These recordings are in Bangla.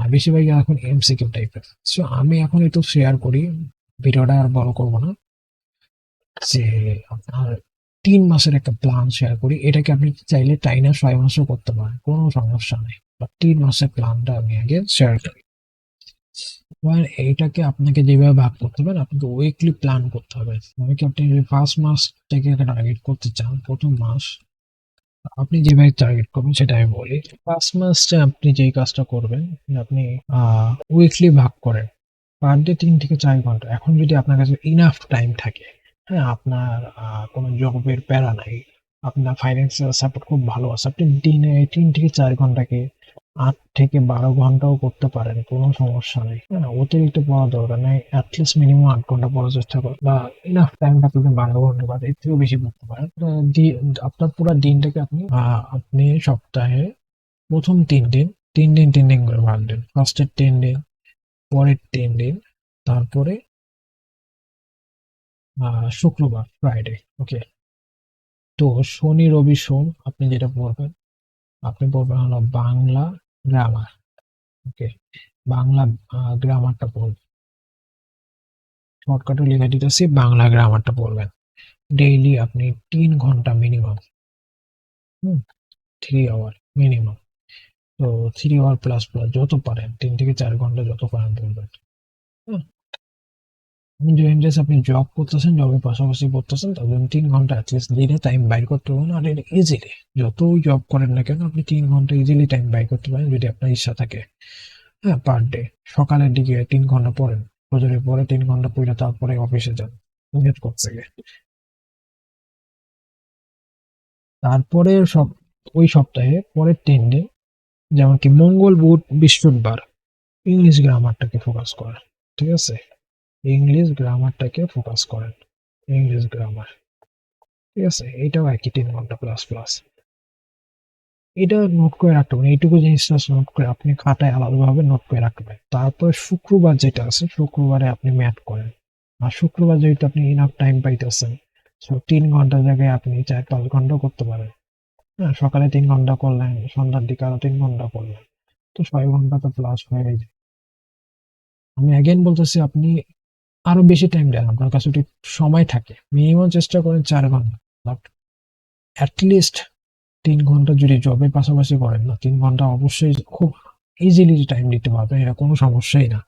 আর বেশিরভাগই এখন এমসিকিউ টাইপের সো আমি এখন একটু শেয়ার করি, ভিডিওটা আর বড় করব না। যে আপনার তিন মাসের একটা প্ল্যান শেয়ার করি, এটাকে আপনি চাইলে টাইনা ছয় মাসও করতে পারেন, কোনো সমস্যা নেই। বা তিন মাসের প্ল্যানটা আমি আগে শেয়ার করি। এবার এইটাকে আপনাকে যেভাবে ভাগ করতে হবে আপনাকে উইকলি প্ল্যান করতে হবে। মানে কি আপনি ফার্স্ট মাস থেকে টার্গেট করতে চান, প্রথম মাস আপনি যেভাবে টার্গেট করবেন সেটা আমি বলি। ফার্স্ট মাসে আপনি যেই কাজটা করবেন, আপনি উইকলি ভাগ করেন। পার ডে তিন থেকে চার ঘণ্টা। এখন যদি আপনার কাছে ইনাফ টাইম থাকে হ্যাঁ আপনার কোনো জবের প্যারা নাই, আপনার ফাইন্যান্সিয়াল সাপোর্ট খুব ভালো আছে আপনি দিনে তিন থেকে চার ঘন্টাকে আট থেকে বারো ঘন্টাও করতে পারেন, কোনো সমস্যা নেই। হ্যাঁ অতিরিক্ত পড়া দরকার নেই অ্যাটলিস্ট মিনিমাম আট ঘণ্টা পড়ার চেষ্টা করুন। বা ইনাফ টাইম আপনি বারো ঘণ্টা বা এর থেকেও বেশি পড়তে পারেন। আপনার পুরো দিনটাকে আপনি আপনি সপ্তাহে প্রথম তিন দিন তিন দিন তিন দিন করে ভাগ দিন। ফার্স্টের তিন দিন, পরের তিন দিন, তারপরে শুক্রবার ফ্রাইডে ওকে তো শনি, রবি, সোম, আপনি যেটা পড়বেন, আপনি পড়বেন হলো বাংলা গ্রামার ওকে বাংলা গ্রামারটা পড়বেন শর্টকাটে লিখে দিতেছি বাংলা গ্রামারটা পড়বেন ডেইলি আপনি তিন ঘণ্টা minimum hmm three hour minimum তো থ্রি আওয়ার প্লাস প্লাস যত পারেন, তিন থেকে চার ঘণ্টা যত পারেন পড়বেন আপনি যে ইন্টারেস্ট আপনি জব করতেছেন জবের পাশাপাশি করতেছেন জন্য তিন ঘণ্টা অ্যাটলিস্ট দিনে টাইম বাইর করতে পারেন। আর এটা ইজিলি যতই জব করেন না কেন, আপনি তিন ঘণ্টা ইজিলি টাইম বাইর করতে পারেন যদি আপনার ইচ্ছা থাকে। হ্যাঁ পার ডে সকালের দিকে তিন ঘণ্টা পড়েন ফজরের পরে তিন ঘণ্টা পড়ে তারপরে অফিসে যান নেট করতে গিয়ে। তারপরে সব, ওই সপ্তাহে, পরের তিন দিন যেমন কি মঙ্গল, বুধ, বৃহস্পতিবার ইংলিশ গ্রামারটাকে ফোকাস করেন, ঠিক আছে? ইংলিশ গ্রামারটাকে ফোকাস করেন। ইংলিশ গ্রামার ঠিক আছে? এটাও একই তিন ঘণ্টা প্লাস প্লাস এটা নোট করে রাখতে এইটুকু জিনিসটা নোট করে আপনি খাতায় আলাদাভাবে নোট করে রাখতে পারেন তারপর শুক্রবার যেটা আছে, শুক্রবারে আপনি ম্যাথ করেন। আর শুক্রবার যেহেতু আপনি ইনাফ টাইম পাইতেছেন সো তিন ঘণ্টার জায়গায় আপনি চার পাঁচ ঘণ্টা করতে পারেন। হ্যাঁ সকালে তিন ঘণ্টা করলেন, সন্ধ্যার দিকে আরও তিন ঘণ্টা করলেন। তো ছয় ঘণ্টা তো প্লাস হয়ে যায় আমি অ্যাগেন বলতেছি, আপনি আরও বেশি টাইম দেন আপনার কাছে যদি সময় থাকে। মিনিমাম চেষ্টা করেন চার ঘণ্টা। বাট অ্যাটলিস্ট তিন ঘণ্টা যদি জবের পাশাপাশি করেন, না, তিন ঘণ্টা অবশ্যই খুব ইজিলি টাইম দিতে পারবেন। এটা কোনো সমস্যাই না।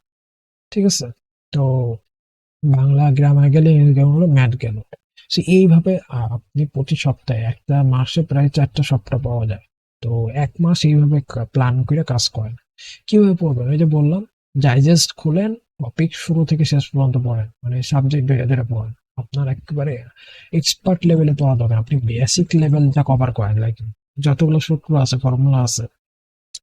ঠিক আছে? তো বাংলা গ্রামার গেলে ইংরেজি হলো ম্যাথ গেল। সো এইভাবে আপনি প্রতি সপ্তাহে একটা মাসে প্রায় চারটা সপ্তাহ পাওয়া যায়। তো এক মাস এইভাবে প্ল্যান করে কাজ করেন। কীভাবে পড়বেন ওই যে বললাম ডাইজেস্ট খুলেন টপিক শুরু থেকে শেষ পর্যন্ত পড়েন মানে সাবজেক্ট ধরে ধরে পড়েন। আপনার একেবারে এক্সপার্ট লেভেলে পড়া দরকার আপনি বেসিক লেভেল যা কভার করেন লাইক যতগুলো সূত্র আছে ফর্মুলা আছে,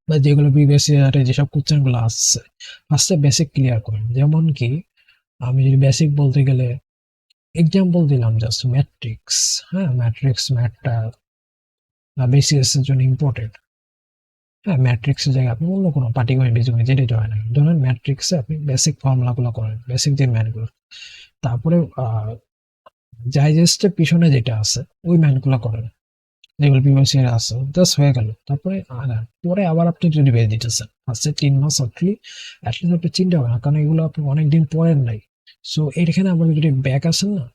বা যেগুলো বিবিএসসি যেসব কোশ্চেনগুলো আসছে ফার্স্টে বেসিক ক্লিয়ার করেন। যেমন কি, আমি যদি বেসিক বলতে গেলে এক্সাম্পল দিলাম জাস্ট ম্যাট্রিক্স হ্যাঁ? ম্যাট্রিক্স ম্যাথটা বিসিএস এর জন্য ইম্পর্টেন্ট ম্যাট্রিক্সের জায়গায় আপনি অন্য কোনো পার্টিকুলার ডিজিমে যেটাই হয় না ধরুন ম্যাট্রিক্সে আপনি বেসিক ফর্মুলাগুলো করেন বেসিক যে ম্যাথগুলো তারপরে ডাইজেস্টের পিছনে যেটা আছে, ওই ম্যাথগুলো করেন, যেগুলো বিবিএসসি এর আছে জাস্ট হয়ে গেল, তারপরে পরে আবার আপনি যদি বের দিতেছেন ফার্স্টে তিন মাস অটলি অ্যাটলিস্ট আপনি চিন্তা করেন, কারণ এগুলো আপনি অনেকদিন পড়েন নাই সো এখানে আবার যদি ব্যাক আসেন না,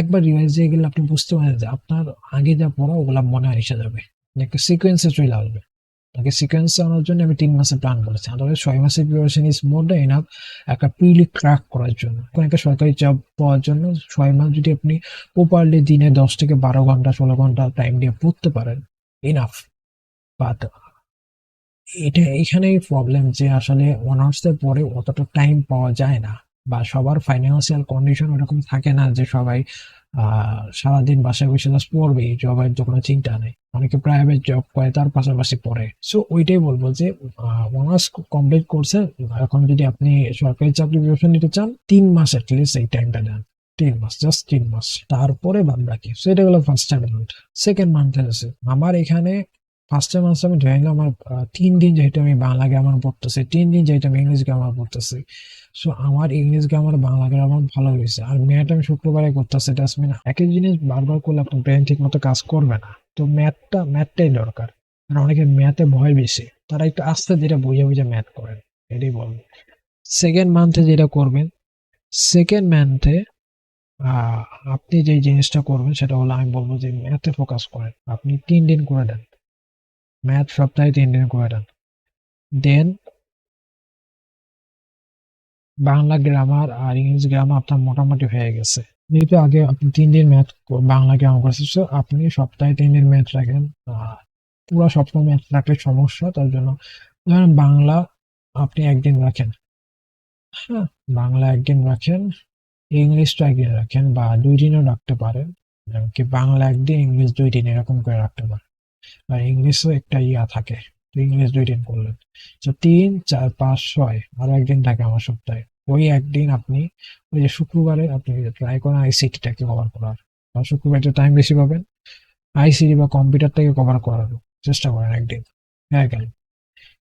একবার রিভাইজ দিয়ে গেলে আপনি বুঝতে পারেন যে আপনার আগে যা পড়া, ওগুলো মনে এসে যাবে, একটা সিকোয়েন্সে চলে আসবে তাকে সিকোয়েন্সে আনার জন্য আমি তিন মাসের প্ল্যান করেছি। আদারওয়াইজ ছয় মাসের preparation is more the enough একটা প্রিলি ক্র্যাক করার জন্য। কোনো একটা সরকারি জব পাওয়ার জন্য ছয় মাস যদি আপনি প্রপারলি দিনে দশ থেকে বারো ঘণ্টা, ষোলো ঘণ্টা টাইম দিয়ে পড়তে পারেন ইনাফ বাট এটা এখানেই প্রবলেম যে আসলে অনার্সের পরে অতটা টাইম পাওয়া যায় না বা সবার ফাইন্যান্সিয়াল কন্ডিশন ওরকম থাকে না যে সবাই সারাদিন বাসায় বসে জাস্ট পড়বে জবের তো কোনো চিন্তা নেই। অনেকে প্রাইভেট জব করে, তার পাশাপাশি পড়ে। সো ওইটাই বলব যে অনার্স কমপ্লিট করছে এখন যদি আপনি সরকারি চাকরি প্রিপারেশন নিতে চান, তিন মাস অ্যাটলিস্ট এই টাইমটা দেন। তিন মাস জাস্ট তিন মাস। তারপরে বাদ বাকি। সেটা হলো ফার্স্ট সেকেন্ড মান্থ আছে আমার এখানে ফার্স্ট মান্থ আমি ধরে নিলাম আমার তিন দিন যেহেতু আমি বাংলা গ্রামার পড়তেছি, তিন দিন যেহেতু আমি ইংলিশ গ্রামার পড়তেছি। সো আমার ইংলিশ গ্রামার বাংলা গ্রামার ভালো হয়েছে। আর ম্যাথ আমি শুক্রবারে করতেছি ডাস্টবিন একই জিনিস বারবার করলে আপনার ব্রেন ঠিক মতো কাজ করবে না। তো ম্যাথটা ম্যাথটাই দরকার। আর অনেকে ম্যাথে ভয় বেশি। তারা একটু আস্তে ধীরে বুঝে বুঝে ম্যাথ করেন। এটাই বলব। সেকেন্ড মান্থে যেটা করবেন সেকেন্ড মান্থে আপনি যে জিনিসটা করবেন, সেটা হলো আমি বলব যে ম্যাথে ফোকাস করেন। আপনি তিন দিন করে দেন। ম্যাথ সপ্তাহে তিন দিন করে দেন। দেন বাংলা গ্রামার আর ইংলিশ গ্রামার আপনার মোটামুটি হয়ে গেছে। যেহেতু আগে আপনি তিন দিন ম্যাথ বাংলা গ্রামার করছেন, so আপনি সপ্তাহে তিন দিন ম্যাথ রাখেন। পুরো সপ্তাহ ম্যাথ রাখলে সমস্যা, তার জন্য ধরেন বাংলা আপনি একদিন রাখেন। হ্যাঁ বাংলা একদিন রাখেন ইংলিশটা একদিন রাখেন বা দুই দিনও রাখতে পারেন। যেমনকি বাংলা একদিন ইংলিশ দুই দিন এরকম করে রাখতে পারেন। আর ইংলিশও একটা ইয়া থাকে, তো ইংলিশ দুই দিন করলেন। তো তিন, চার, পাঁচ, ছয়, আরও একদিন থাকে আমার সপ্তাহে। ওই একদিন আপনি, ওই যে শুক্রবারে আপনি ট্রাই করেন আইসিটিটাকে কভার করার। বা শুক্রবারে টাইম বেশি পাবেন। আইসিটি বা কম্পিউটারটাকে কভার করার চেষ্টা করেন একদিন। হ্যাঁ গেল।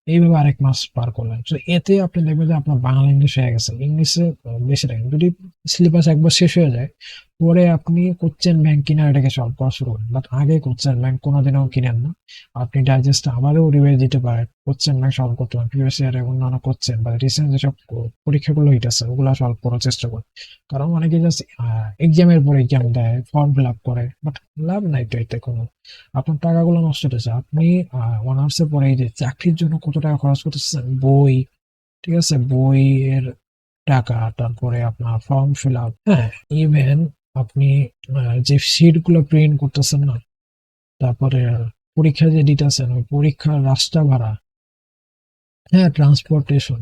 এইভাবে আরেক মাস পার করলেন। তো এতে আপনি দেখবেন যে আপনার বাংলা ইংলিশ হয়ে গেছে। ইংলিশে বেশি রাখেন যদি সিলেবাস একবার শেষ হয়ে যায় পরে আপনি কোশ্চেন ব্যাংক কিনা এটাকে সলভ করা শুরু করেন বাট আগে কোশ্চেন ব্যাংক কোনোদিনও কিনেন না। আপনি ডাইজেস্ট আবারও রিভাইজ দিতে পারেন। কোশ্চেন ব্যাংক সলভ করতে পারেন। প্রিভিয়াস ইয়ারে অন্যান্য কোশ্চেন বা রিসেন্ট যেসব পরীক্ষাগুলো হইতেছে ওগুলো সলভ করার চেষ্টা করেন। কারণ অনেকে জাস্ট এক্সামের পরে এক্সাম দেয় ফর্ম ফিল আপ করে বাট লাভ নাই তো এতে কোনো। আপনার টাকাগুলো নষ্ট হতেছে আপনি অনার্সের পরে যে চাকরির জন্য কত টাকা খরচ করতেছেন? বই, ঠিক আছে? বইয়ের টাকা, তারপরে আপনার ফর্ম ফিল আপ হ্যাঁ ইভেন আপনি যে শিটগুলো প্রিন্ট করতেছেন না, তারপরে পরীক্ষা যে দিতেছেন, ওই পরীক্ষার রাস্তা ভাড়া হ্যাঁ ট্রান্সপোর্টেশন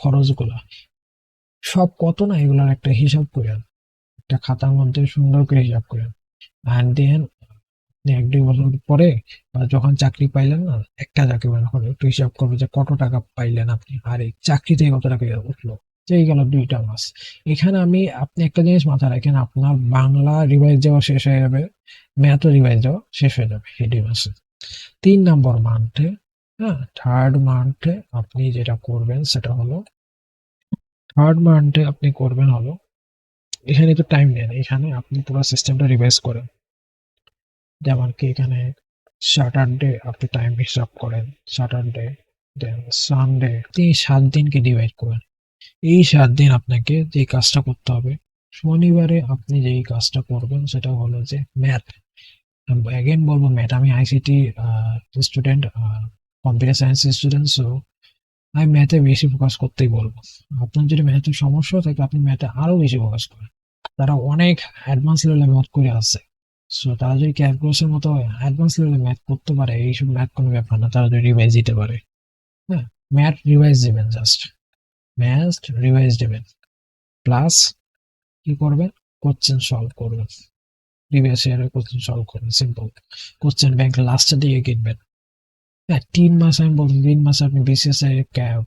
খরচগুলা, সব কত না এগুলার একটা হিসাব করেন, একটা খাতার মধ্যে সুন্দর করে হিসাব করেন। অ্যান্ড দেন এক দুই বছর পরে যখন চাকরি পাইলেন না, একটা চাকরি পাইলেন একটু হিসাব করবে যে কত টাকা পাইলেন আপনি, আর এই চাকরি থেকে কত টাকা উঠল। এই গেল দুইটা মাস। এখানে আমি, আপনি একটা জিনিস মাথায় রাখেন, আপনার বাংলা রিভাইজ দেওয়া শেষ হয়ে যাবে ম্যাথও রিভাইজ দেওয়া শেষ হয়ে যাবে এই দুই মাসে। তিন নম্বর মান্থে হ্যাঁ থার্ড মান্থে আপনি যেটা করবেন সেটা হলো থার্ড মান্থে আপনি করবেন হলো, এখানে তো টাইম নেন, এখানে আপনি পুরো সিস্টেমটা রিভাইজ করেন। যেমন কি এখানে স্যাটারডে আপনি টাইম হিসাব করেন স্যাটারডে দেন সানডে তিনি সাত দিনকে ডিভাইড করেন। এই সাত দিন আপনাকে যে কাজটা করতে হবে, শনিবারে আপনি যেই কাজটা করবেন সেটা হলো যে ম্যাথ অ্যাগেন বলব ম্যাথ আমি ICT student computer science student so আমি ম্যাথে বেশি ফোকাস করতেই বলব। আপনার যদি ম্যাথের সমস্যা থাকে আপনি ম্যাথে আরও বেশি ফোকাস করেন। তারা অনেক অ্যাডভান্স লেভেলে ম্যাথ করে আসছে। সো তারা যদি ক্যালকুলাসের মতো অ্যাডভান্স লেভেলে ম্যাথ করতে পারে, এইসব ম্যাথ কোনো ব্যাপার না। তারা যদি রিভাইজ দিতে পারে। হ্যাঁ ম্যাথ রিভাইজ দেবেন জাস্ট ম্যাথ রিভাইজ দেবেন প্লাস কি করবেন কোশ্চেন সলভ করবেন প্রিভিয়াস ইয়ারের কোশ্চেন সলভ করবেন সিম্পল কোশ্চেন ব্যাংক লাস্টের দিকে কিনবেন। হ্যাঁ তিন মাস আমি বলছি তিন মাসে আপনি বিসিএস এর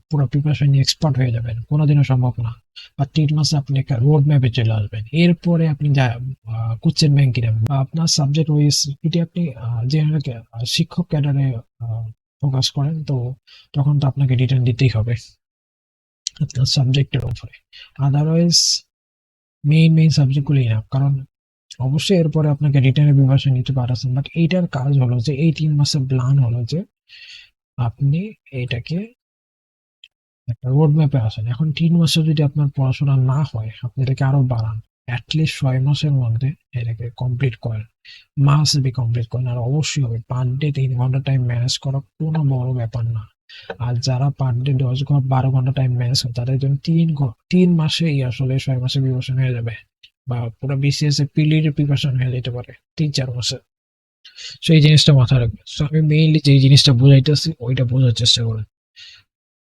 পুরো প্রিপারেশন নিয়ে এক্সপার্ট হয়ে যাবেন। কোনোদিনও সম্ভব না। বা তিন মাসে আপনি একটা রোড ম্যাপে চলে আসবেন। এরপরে আপনি যা কোশ্চেন ব্যাংক কিনেন। বা আপনার সাবজেক্ট ওয়াইজ যদি আপনি জেনারেল শিক্ষক ক্যাডারে ফোকাস করেন, তো তখন তো আপনাকে রিটার্ন দিতেই হবে। সাবজেক্টের উপরে আদারওয়াইজ মেইন মেইন সাবজেক্টগুলোই না। কারণ, অবশ্যই এরপরে আপনাকে রিটার্নের প্রিপারেশন নিতে পারছেন বাট এইটার কাজ হলো যে, এই তিন মাসের প্ল্যান হলো যে, আপনি এটাকে একটা রোড ম্যাপে আসেন। এখন তিন মাসে যদি আপনার পড়াশোনা না হয়, আপনি এটাকে আরও বাড়ান। অ্যাটলিস্ট ছয় মাসের মধ্যে এটাকে কমপ্লিট করেন। মাস বি কমপ্লিট করেন। আর অবশ্যই হবে। পার ডে তিন ঘণ্টা টাইম ম্যানেজ করা কোনো বড় ব্যাপার না। আর যারা পার ডে দশ ঘণ্টা বারো ঘণ্টা টাইম ম্যানেজ করে তাদের জন্য তিন তিন মাসেই আসলে ছয় মাসে প্রিপারেশন হয়ে যাবে। বা পুরো বিসিএস এ পিলির প্রিপারেশন হয়ে যেতে পারে তিন চার মাসে। সেই জিনিসটা মাথায় রাখবেন। So, আমি মেইনলি যে জিনিসটা বুঝাইতেছি ওইটা বোঝার চেষ্টা করেন।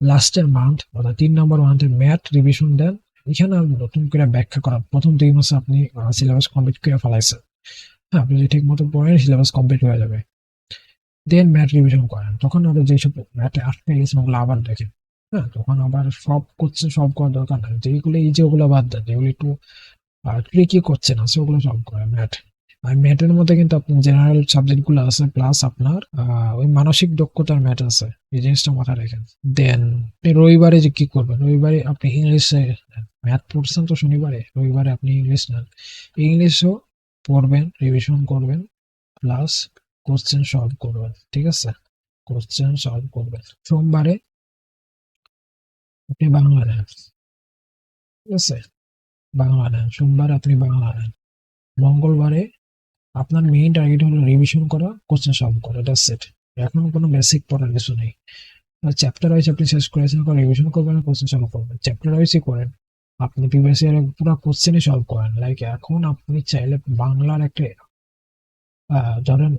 লাস্টের মান্থ অর্থাৎ তিন নম্বর মান্থে ম্যাথ রিভিশন দেন। এখানে আর নতুন করে ব্যাখ্যা করা প্রথম দুই মাসে আপনি সিলেবাস কমপ্লিট করে ফেলাইছেন। হ্যাঁ আপনি যদি ঠিক মতো পড়েন সিলেবাস কমপ্লিট হয়ে যাবে। দেন ম্যাথ রিভিশন করেন। তখন আরও যেসব ম্যাথে আটকে গেছে ওগুলো আবার দেখেন। হ্যাঁ তখন আবার সব করছে, সব করার দরকার নাই। যেগুলো এই যে ওগুলো বাদ দেন, যেগুলো একটু ট্রিকি করছে না, সেগুলো সব করে ম্যাথ আর ম্যাথের মধ্যে কিন্তু আপনার জেনারেল সাবজেক্টগুলো আছে প্লাস আপনার ওই মানসিক দক্ষতার ম্যাথ আছে। এই জিনিসটা মাথায় রাখেন। দেন রবিবারে যে কি করবেন, রবিবারে আপনি ইংলিশে ম্যাথ পড়ছেন তো শনিবারে, রবিবারে আপনি ইংলিশ নেন। ইংলিশও পড়বেন রিভিশন করবেন প্লাস কোশ্চেন সলভ করবেন, ঠিক আছে? কোশ্চেন সলভ করবেন। সোমবারে আপনি বাংলা নেন ঠিক আছে? বাংলা নেন সোমবার আপনি বাংলা নেন মঙ্গলবারে আপনার মেইন টার্গেট হলো রিভিশন করা কোশ্চেন সলভ করা দ্যাটস ইট এখন কোনো বেসিক পড়ার কিছু নেই। চ্যাপ্টার ওয়াইজ আপনি শেষ করেছেন রিভিশন করবেন কোশ্চেন সলভ করবেন। চ্যাপ্টার ওয়াইজই করেন। আপনি প্রিভিয়াস ইয়ারে পুরো কোশ্চেনই সলভ করেন। লাইক এখন আপনি চাইলে বাংলার একটা ধরেন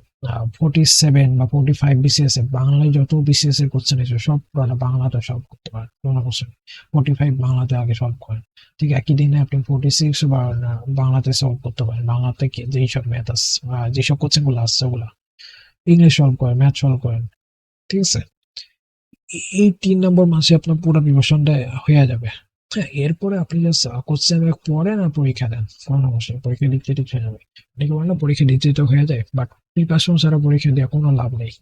ফোর্টি সেভেন বা ফোর্টি ফাইভ বিসিএস এ বাংলায় যত বিসিএস এর কোশ্চেন এসে সব পুরোটা বাংলাতে সলভ করতে পারেন কোনো কোশ্চেন ফোর্টি ফাইভ বাংলাতে আগে সলভ করেন। ঠিক একই দিনে আপনি ফোর্টি সিক্স বা বাংলাতে সলভ করতে পারেন। বাংলাতে যেই সব ম্যাথ আছে আহ, যেসব কোশ্চেনগুলো আসছে ওগুলা। ইংলিশ সলভ করেন ম্যাথ সলভ করেন ঠিক আছে? এই তিন নম্বর মাসে আপনার পুরো প্রিপারেশনটা হয়ে যাবে। এরপরে আপনি জাস্ট কোশ্চেন পড়েন আর পরীক্ষা দেন? কোনো সমস্যা পরীক্ষা দিতে হয়ে যাবে। অনেকে বলে না পরীক্ষা দিতে তো হয়ে যায় বাট প্রিপারেশন ছাড়া পরীক্ষা দেওয়া কোনো লাভ নেই।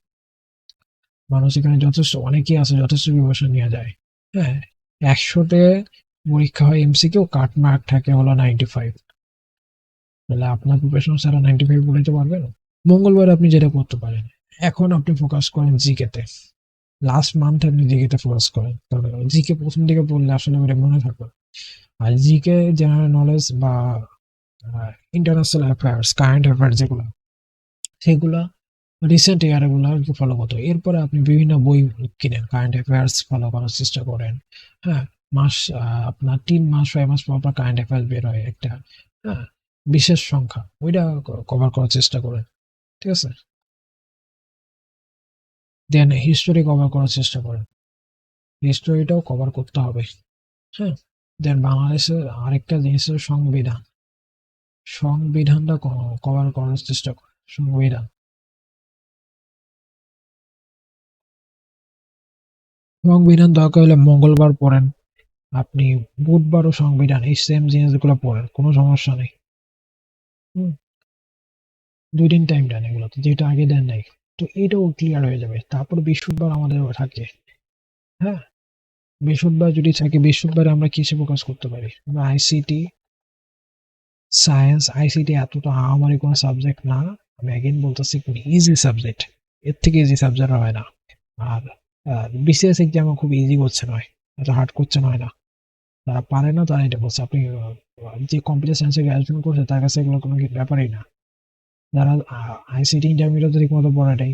মানুষ এখানে যথেষ্ট, অনেকেই আছে, যথেষ্ট প্রিপারেশন নিয়ে যায়। হ্যাঁ একশোতে পরীক্ষা হয় এমসিকিউ কাট মার্ক থাকে হলো নাইনটি ফাইভ তাহলে আপনার প্রিপারেশন ছাড়া নাইনটি ফাইভ বলতে পারবেন। মঙ্গলবার আপনি যেটা করতে পারেন, এখন আপনি ফোকাস করেন জিকেতে লাস্ট মান্থ আপনি জিকেতে ফোকাস করেন। তবে জিকে প্রথম দিকে পড়লে আসলে ওটা মনে থাকবে। আর জিকে জেনারেল নলেজ বা ইন্টারন্যাশনাল অ্যাফেয়ার্স কারেন্ট অ্যাফেয়ার্স যেগুলো, সেগুলো রিসেন্ট ইয়ারগুলো আর কি ফলো করতে এরপরে আপনি বিভিন্ন বই কিনেন কারেন্ট অ্যাফেয়ার্স ফলো করার চেষ্টা করেন। হ্যাঁ মাস আপনার তিন মাস, ছয় মাস পর পর কারেন্ট অ্যাফেয়ার্স বের হয় একটা হ্যাঁ বিশেষ সংখ্যা। ওইটা কভার করার চেষ্টা করেন। ঠিক আছে? দেন হিস্টোরি কভার করার চেষ্টা করেন। হিস্টোরিটাও কভার করতে হবে। হ্যাঁ দেন বাংলাদেশের আরেকটা জিনিস সংবিধান। সংবিধানটা কভার করার চেষ্টা করেন। সংবিধান। সংবিধান দরকার হলে মঙ্গলবার পড়েন। আপনি বুধবারও সংবিধান, এই সেম জিনিসগুলো পড়েন, কোনো সমস্যা নেই। দুই দিন টাইম দেন এগুলোতে, যেটা আগে দেন নাই। তো এটাও ক্লিয়ার হয়ে যাবে। তারপর বৃহস্পতিবার আমাদের থাকে। হ্যাঁ? বৃহস্পতিবার যদি থাকে, বৃহস্পতিবারে আমরা কিসে ফোকাস করতে পারি? আমরা আইসিটি সায়েন্স আইসিটি এতটা আমারই কোনো সাবজেক্ট না। আমি অ্যাগেন বলতেছি ইজি সাবজেক্ট এর থেকে ইজি সাবজেক্ট হয় না। আর বিসিএস এক্সাম খুব ইজি করছে নয়। এত হার্ড করছে নয় না। যারা পারে না, তারা এটা বলছে। আপনি যে কম্পিউটার সায়েন্সে গ্রাজুয়েশন করছে, তার কাছে এগুলো কোনো ব্যাপারই না। যারা আইসিটি ইন্টারমিডিয়েট ঠিক মতো পড়ে নাই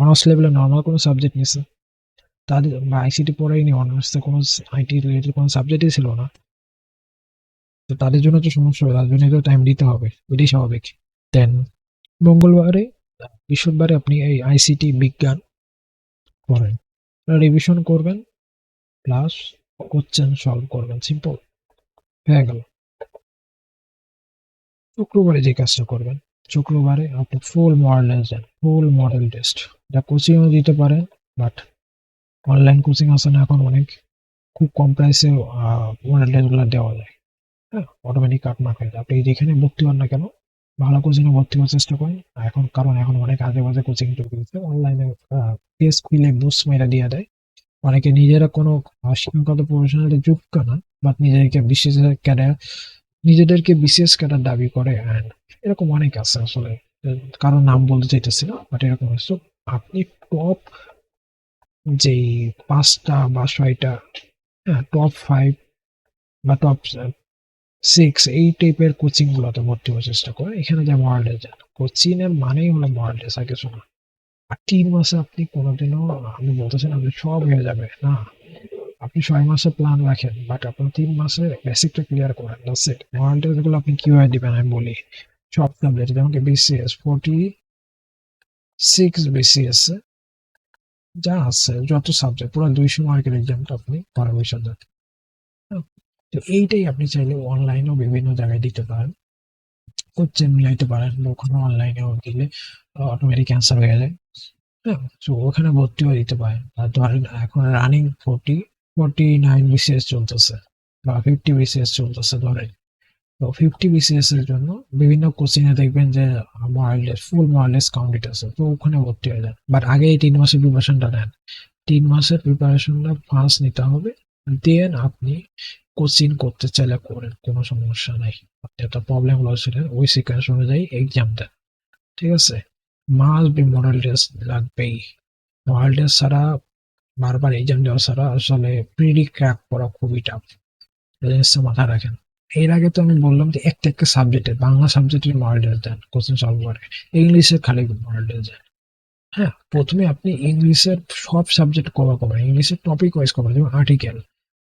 অনার্স লেভেলে নর্মাল কোনো সাবজেক্ট নিচ্ছে তাদের, বা আইসিটি পড়াইনি অনার্সে কোনো আইটি রিলেটেড কোনো সাবজেক্টই ছিল না, তো তাদের জন্য তো সমস্যা হবে, তাদের জন্য তো টাইম দিতে হবে, এটাই স্বাভাবিক। দেন মঙ্গলবারে, বৃহস্পতিবারে আপনি এই আইসিটি বিজ্ঞান করেন রিভিশন করবেন প্লাস কোশ্চেন সলভ করবেন সিম্পল হয়ে গেল। শুক্রবারে যে কাজটা করবেন, শুক্রবারে আপনি ফুল মডেল দেন ফুল মডেল টেস্ট এটা কোচিংও দিতে পারেন বাট অনলাইন কোচিং আছে না, এখন অনেক খুব কম প্রাইসে মডেল টেস্টগুলো দেওয়া যায়। হ্যাঁ অটোমেটিক মার্ক হয়ে যায় আপনি যেখানে ভর্তি হন না কেন, ভালো কোচিংয়ে ভর্তি হওয়ার চেষ্টা করেন। এখন কারণ, এখন অনেক আজে বাজে কোচিং ঢুকে গেছে অনলাইনে টেস্ট খুলে বুস মেরা দিয়ে দেয়। অনেকে নিজেরা কোনো শিক্ষাগত প্রফেশনালে যুক্ত না বাট নিজেদেরকে বিশেষ ক্যাডার নিজেদেরকে বিশেষ ক্যাডার দাবি করে এরকম অনেক আছে আসলে। কারও নাম বলতে চাইতেছি না বাট এরকম আছে আপনি টপ যেই পাঁচটা বা ছয়টা হ্যাঁ টপ ফাইভ বা টপ সিক্স এই টাইপের কোচিং গুলোতে ভর্তি হওয়ার চেষ্টা করে এখানে যে মডেল যান কোচিং এর মানেই হলো মডেল আর কিছু না আর তিন মাসে আপনি কোনোদিনও, আমি বলতেছেন আপনি সব হয়ে যাবে, না। আপনি ছয় মাসে প্ল্যান রাখেন বাট আপনি তিন মাসে বেসিকটা ক্লিয়ার করেন দ্যাটস ইট মডেলগুলো আপনি কীভাবে দিবেন, আমি বলি, সব সাবজেক্ট যেমন বিসিএস ফোর্টি সিক্স বিসিএস যা আছে, যত সাবজেক্ট পুরো দুইশো মার্কের এক্সামটা আপনি পড়াবেন সাবজেক্ট তো এইটাই আপনি চাইলে অনলাইনেও বিভিন্ন জায়গায় দিতে পারেন। কোশ্চেন মিলাইতে পারেন ওখানে অনলাইনেও দিলে অটোমেটিক অ্যান্সার হয়ে যায়। হ্যাঁ তো ওখানে ভর্তিও দিতে পারেন। আর ধরেন, এখন running forty forty nine BCS চলতেছে বা ফিফটি বিসিএস চলতেছে ধরেন। তো ফিফটি বিসিএস এর জন্য বিভিন্ন কোচিং এ দেখবেন যে মডেলেস ফুল মডেলেস কাউন্টেড আছে। তো ওখানে ভর্তি হয়ে যান। বাট আগে এই তিন মাসের প্রিপারেশনটা নেন। তিন মাসের প্রিপারেশনটা ফার্স্ট নিতে হবে। দেন আপনি কোচিং করতে চাইলে করেন। কোনো সমস্যা নাই। আপনি একটা প্রবলেম লসিলেন ওই সিকোয়েন্স অনুযায়ী এক্সাম দেন। ঠিক আছে? মাস্ট বি মডেল টেস্ট লাগবেই। মডেল টেস্ট ছাড়া বারবার এক্সাম দেওয়া ছাড়া আসলে প্রিডি ক্র্যাক করা খুবই টাফ জিনিসটা মাথায় রাখেন। এর আগে তো আমি বললাম যে একটা একটা সাবজেক্টে বাংলা সাবজেক্টের মডেল দেন কোশ্চেন সলভ করে। ইংলিশের খালি মডেল দেন। হ্যাঁ প্রথমে আপনি ইংলিশের সব সাবজেক্ট কভার করবেন। ইংলিশের টপিক ওয়াইজ কভার যেমন আর্টিকেল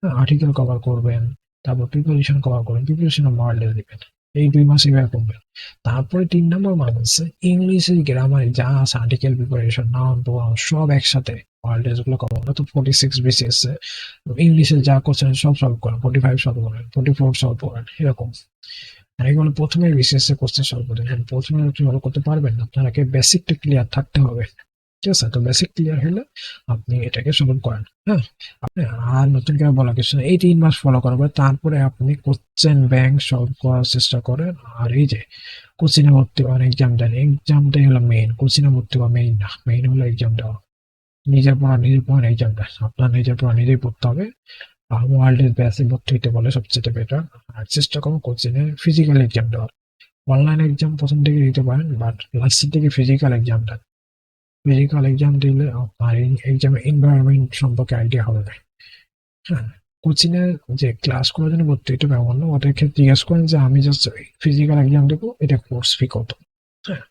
হ্যাঁ আর্টিকেল কভার করবেন, তারপর প্রিপারেশন কভার করবেন প্রিপারেশন মডেল দিবেন। এই দুই মাস এভাবে করবেন। তারপরে তিন নম্বর হচ্ছে ইংলিশের গ্রামারে যা আছে আর্টিকেল প্রিপারেশন নাম প্রোনাউন সব একসাথে মডেল টেস্টগুলো কভার করা তো ফোর্টি সিক্স বিসিএস ইংলিশে যা কোশ্চেন সব সলভ করেন ফোর্টি ফাইভ সলভ করেন ফোর্টি ফোর সলভ করেন এরকম। এগুলো প্রথমে বিসিএস এ কোশ্চেন সলভ করেন হ্যাঁ, প্রথমে আপনি সলভ করতে পারবেন না আপনাকে বেসিকটা ক্লিয়ার থাকতে হবে। ঠিক আছে? তো বেসিক ক্লিয়ার হলে আপনি এটাকে সলভ করেন হ্যাঁ? আপনি আর নতুন করে বলা কিছু না এই তিন মাস ফলো করার পরে তারপরে আপনি কোশ্চেন ব্যাংক সলভ করার চেষ্টা করেন। আর এই যে কোচিনে ভর্তি হওয়ার এক্সাম দেন এক্সামটাই হলো মেইন কোচিনে ভর্তি হওয়া মেইন না মেইন হলো এক্সাম দেওয়া। নিজের পড়া, নিজের এক্সাম দেন আপনার নিজের পড়া নিজেই পড়তে হবে। ওয়ার্ল্ডের ব্যাসে ভর্তি হতে বলে সবচেয়ে বেটার আর চেষ্টা করুন কোচিনে ফিজিক্যাল এক্সাম দেওয়ার। অনলাইন এক্সাম প্রথম থেকে দিতে পারেন বাট লাস্টের দিকে ফিজিক্যাল এক্সাম দেন। ফিজিক্যাল এক্সাম দিলে আপনার এক্সামের এনভায়রনমেন্ট সম্পর্কে আইডিয়া হবে। না হ্যাঁ কোচিংয়ে যে ক্লাস করার জন্য ভর্তি হতে পারব না ক্ষেত্রে জিজ্ঞেস করেন যে আমি জাস্ট ফিজিক্যাল এক্সাম দেবো, এটা কোর্স ফি কত? হ্যাঁ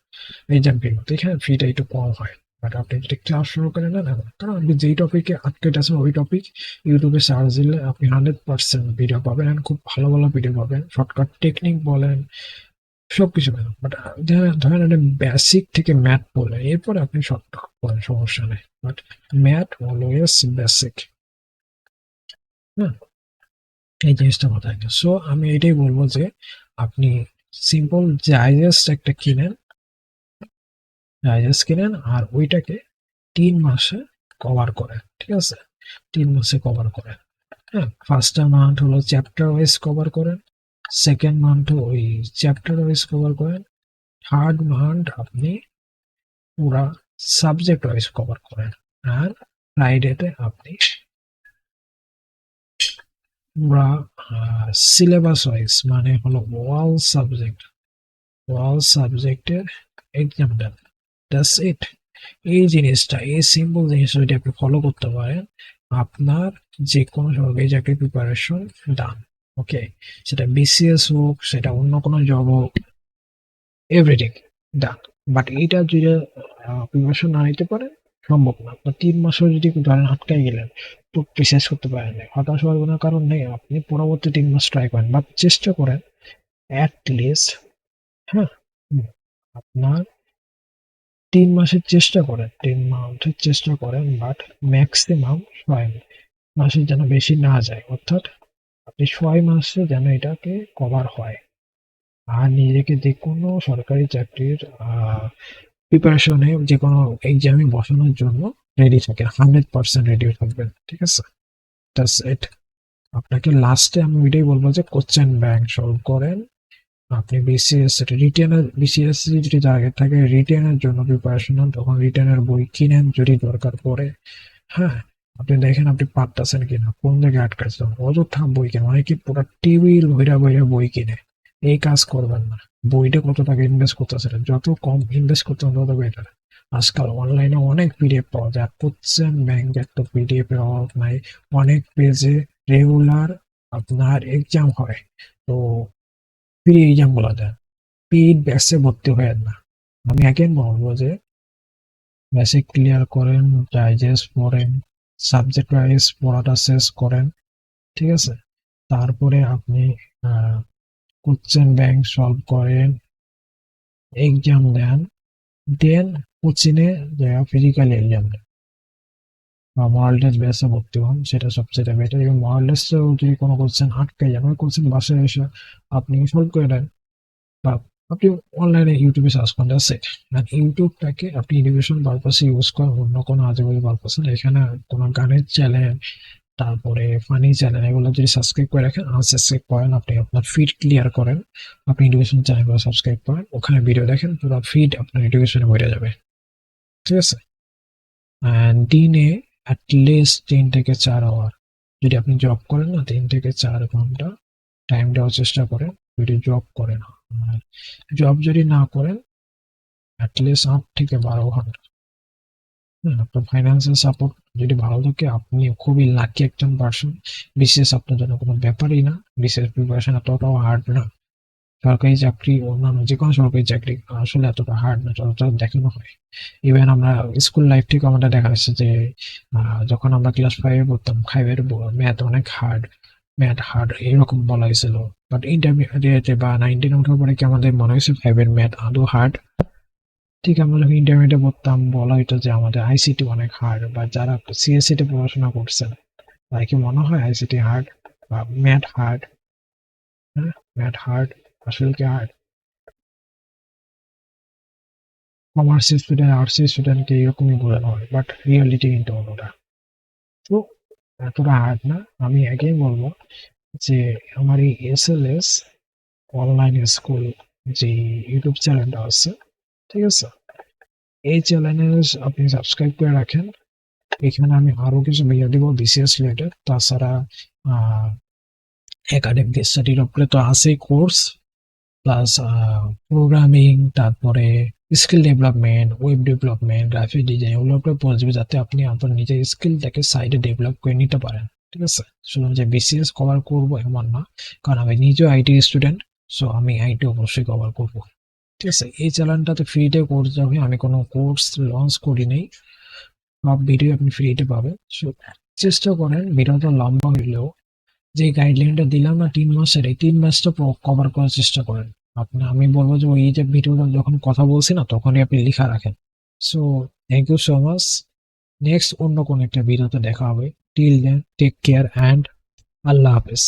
এক্সাম ফি কত? এখানে ফিটা একটু কম হয়। বাট আপনি যদি ক্লাস শুরু করেন না কারণ আপনি যেই টপিকে আটকে আছেন, ওই টপিক ইউটিউবে সার্চ দিলে আপনি হান্ড্রেড পার্সেন্ট ভিডিও পাবেন and খুব ভালো ভালো ভিডিও পাবেন। শর্টকাট টেকনিক বলেন সব কিছু পাবেন বাট ধরেন একটা বেসিক থেকে ম্যাথ বলেন, এরপরে আপনি শর্টকাট বলেন, সমস্যা নেই। বাট ম্যাথ অলওয়েজ বেসিক হ্যাঁ? এই জিনিসটা মাথায় সো আমি এটাই বলব যে, আপনি সিম্পল জাইজেস্ট একটা কিনেন জাইজেস্ট কিনেন আর ওইটাকে তিন মাসে কভার করেন ঠিক আছে? তিন মাসে কভার করেন হ্যাঁ? ফার্স্ট মান্থ হলো চ্যাপ্টার ওয়াইজ কভার করেন সেকেন্ড মান্থ ওই চ্যাপ্টার ওয়াইজ কভার করেন থার্ড মান্থ আপনি পুরা সাবজেক্ট ওয়াইজ কভার করেন, আর ফ্রাইডেতে আপনি পুরা সিলেবাস ওয়াইজ মানে হলো ওয়াল সাবজেক্ট ওয়াল সাবজেক্টের এক্সাম দেন। দ্যাটস ইট এই জিনিসটা, এই সিম্পল জিনিসটা যদি আপনি ফলো করতে পারেন, আপনার যে কোনো সরকারি চাকরির প্রিপারেশন ডান ওকে সেটা বিসিএস হোক, সেটা অন্য কোনো জব হোক এভরিথিং ডান বাট এইটা যদি প্রিপারেশন না নিতে পারেন, সম্ভব না। আপনার তিন মাসও যদি ধরেন আটকাই গেলেন, তো রিসার্চ করতে পারেন না হতাশ হওয়ার কোনো কারণ নেই। আপনি পরবর্তী তিন মাস ট্রাই করেন। বা চেষ্টা করেন অ্যাট লিস্ট হ্যাঁ আপনার তিন মাসের চেষ্টা করেন তিন মাসের চেষ্টা করেন বাট ম্যাক্সিমাম ছয় মাসের যেন বেশি না যায়। অর্থাৎ আপনি ছয় মাসে যেন এটাকে কভার হয়। আর নিজেকে যে কোনো সরকারি চাকরির প্রিপারেশনে যে কোনো এক্সামে বসানোর জন্য রেডি থাকেন হান্ড্রেড পার্সেন্ট রেডি থাকবেন, ঠিক আছে? আপনাকে লাস্টে আমি ওইটাই বলব যে কোশ্চেন ব্যাংক সলভ করেন আপনি বিসিএস রিটেনের বিসিএস যদি টার্গেট থাকে রিটেনের জন্য প্রিপারেশন হন তখন রিটেনের বই কিনেন যদি দরকার পড়ে। হ্যাঁ আপনি দেখেন আপনি পারতেছেন কিনা, কোন জায়গায় আটকাচ্ছেন অযথা বই কেন অনেকে পুরো টেবিল ভৈরা ভৈরা বই কিনে। এই কাজ করবেন না। বইটা কত টাকা ইনভেস্ট করতেছেন যত কম ইনভেস্ট করতে তত বেটার আজকাল অনলাইনে অনেক পিডিএফ পাওয়া যায় কোশ্চেন ব্যাংক একটা পিডিএফ এর অভাব নাই। অনেক পেজে রেগুলার আপনার এক্সাম হয়। তো ফ্রি এক্সামগুলো দেন পেইড ব্যাচে ভর্তি হয়ে না। আমি একেন বলব যে বেসিক ক্লিয়ার করেন ডাইজেস্ট পড়েন সাবজেক্ট ওয়াইজ পড়াটা শেষ করেন, ঠিক আছে? তারপরে আপনি কোশ্চেন ব্যাংক সলভ করেন এক্সাম দেন দেন কোচিনে ফিজিক্যালি এক্সাম দেন। বা মরাল বেসে ভর্তি হন সেটা সবচেয়ে বেটার এবং মরাল যদি কোনো কোশ্চেন আটকে যান ওই কোশ্চেন বাসায় এসে আপনি সলভ করে নেন, বা আপনি অনলাইনে ইউটিউবে সার্চ করেন দ্যাটস ইট আর ইউটিউবটাকে আপনি এডুকেশন পারপাসে ইউজ করেন, অন্য কোনো আজেবাজে পারপাসে এখানে কোনো গানের চ্যানেল তারপরে ফানি চ্যানেল এগুলো যদি সাবস্ক্রাইব করে রাখেন আনসাবস্ক্রাইব করেন, আপনি আপনার ফিড ক্লিয়ার করেন, আপনি এডুকেশন চ্যানেলগুলো সাবস্ক্রাইব করেন, ওখানে ভিডিও দেখেন, পুরো ফিড আপনার এডুকেশনে বেড়ে যাবে। ঠিক আছে? অ্যান্ড দিনে অ্যাটলিস্ট তিন থেকে চার আওয়ার যদি আপনি জব করেন না, তিন থেকে চার ঘণ্টা টাইম দেওয়ার চেষ্টা করেন, যদি জব করেন। জব যদি না করেন অ্যাটলিস্ট আট থেকে বারো ঘণ্টা। হ্যাঁ আপনার ফাইন্যান্সিয়াল সাপোর্ট যদি ভালো থাকে, আপনি খুবই লাকি একজন পার্সন বিশেষ আপনার জন্য কোনো ব্যাপারই না। বিশেষ প্রিপারেশন এতটাও হার্ড না। সরকারি চাকরি অন্যান্য যে কোনো সরকারি চাকরি, আসলে এতটা হার্ড না, যতটা দেখানো হয়। ইভেন আমরা স্কুল লাইফ থেকে আমাদের দেখা যাচ্ছে যে যখন আমরা ক্লাস ফাইভে পড়তাম ফাইভের ম্যাথ অনেক হার্ড ম্যাথ হার্ড এরকম বলা হয়েছিল। বাট ইন্টারমিডিয়েটে বা নাইনটিন ওঠার পরে কি আমাদের মনে হয়েছে ফাইভের ম্যাথ আদৌ হার্ড ঠিক আমরা যখন ইন্টারমিডিয়েটে পড়তাম, বলা হইতো যে আমাদের আইসিটি অনেক হার্ড বা যারা সিএসসি তে পড়াশোনা করছেন তাই কি মনে হয় আইসিটি হার্ড বা ম্যাথ হার্ড হ্যাঁ ম্যাথ হার্ড আসলে কমার্স স্টুডেন্ট আর্টস স্টুডেন্টকে এরকমই বোঝানো হয় বাট রিয়েলিটি কিন্তু অন্যটা তো এতটা হার্ড না আমি আগেই বলব যে আমার এই S L S online school যে ইউটিউব চ্যানেলটা আছে ঠিক আছে এই চ্যানেলে আপনি সাবস্ক্রাইব করে রাখেন এখানে আমি আরও কিছু ভিডিও দিব বিসিএস রিলেটেড তাছাড়া একাডেমিক স্টাডির উপরে তো আছেই কোর্স প্লাস প্রোগ্রামিং তারপরে skill development web development graphic design ওগুলোর উপরে পৌঁছবে যাতে আপনি আপনার নিজের স্কিলটাকে সাইডে ডেভেলপ করে নিতে পারেন, ঠিক আছে? শুধু যে বিসিএস কভার করব এমন না, কারণ আমি নিজেও আইটি স্টুডেন্ট সো আমি আইটি অবশ্যই কভার করব, ঠিক আছে? এই চ্যানেলটাতে ফ্রিতে কোর্স যাবে আমি কোনো কোর্স লঞ্চ করি নেই, সব ভিডিও আপনি ফ্রিতে পাবেন সো চেষ্টা করেন ভিডিওটা লম্বা হইলেও যে গাইডলাইনটা দিলাম না তিন মাসের, এই তিন মাসটা কভার করার চেষ্টা করেন। আপনি, আমি বলব যে ওই যে ভিডিওটা যখন কথা বলছি না, তখনই আপনি লিখা রাখেন। So thank you so much next অন্য কোনো একটা ভিডিওতে দেখা হবে। Till then take care and আল্লাহ হাফেজ।